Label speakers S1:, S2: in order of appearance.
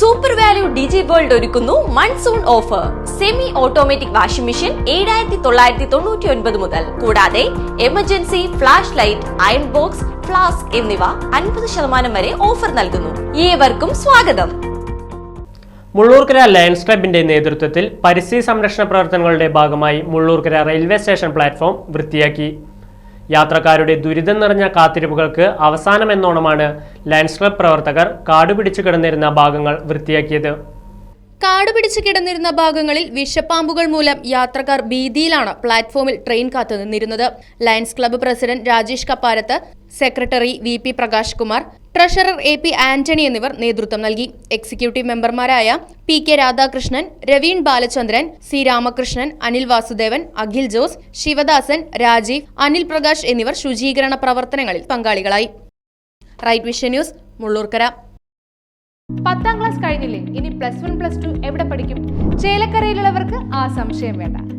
S1: Super value ഡിജി world ഒരുക്കുന്നു monsoon offer semi automatic washing machine ഏഴായിരത്തി തൊള്ളായിരത്തി തൊണ്ണൂറ്റി ഒൻപത് മുതൽ. കൂടാതെ emergency flash light iron box flask എന്നിവ അൻപത് ശതമാനം വരെ ഓഫർ നൽകുന്നു. ഏവർക്കും സ്വാഗതം.
S2: മുള്ളൂർക്കര ലയൺസ് ക്ലബിന്റെ നേതൃത്വത്തിൽ പരിസ്ഥിതി സംരക്ഷണ പ്രവർത്തനങ്ങളുടെ ഭാഗമായി മുള്ളൂർക്കര റെയിൽവേ സ്റ്റേഷൻ പ്ലാറ്റ്ഫോം വൃത്തിയാക്കി. യാത്രക്കാരുടെ ദുരിതം നിറഞ്ഞ കാത്തിരിപ്പുകൾക്ക് അവസാനമെന്നോണമാണ് ലയൻസ് ക്ലബ് പ്രവർത്തകർ കാടുപിടിച്ചു കിടന്നിരുന്ന ഭാഗങ്ങൾ വൃത്തിയാക്കിയത്.
S3: കാട് പിടിച്ച് കിടന്നിരുന്ന ഭാഗങ്ങളിൽ വിഷപ്പാമ്പുകൾ മൂലം യാത്രക്കാർ ഭീതിയിലാണ് പ്ലാറ്റ്ഫോമിൽ train കാത്തുനിന്നിരുന്നത്. Lions club president Rajesh Kapparath secretary V P Prakash Kumar treasurer A P Antony എന്നിവർ നേതൃത്വം നൽകി. എക്സിക്യൂട്ടീവ് മെമ്പർമാരായ P K Radhakrishnan Raveen Balachandran C Ramakrishnan Anil Vasudevan Akhil Jose Sivadasan Rajeev Anil Prakash എന്നിവർ ശുചീകരണ പ്രവർത്തനങ്ങളിൽ പങ്കാളികളായി. Right Vision News Mullurkara.
S4: പത്താം class കഴിഞ്ഞില്ലേ? ഇനി പ്ലസ് വൺ പ്ലസ് ടു എവിടെ പഠിക്കും? ചേലക്കരയിലുള്ളവർക്ക് ആ സംശയം വേണ്ട.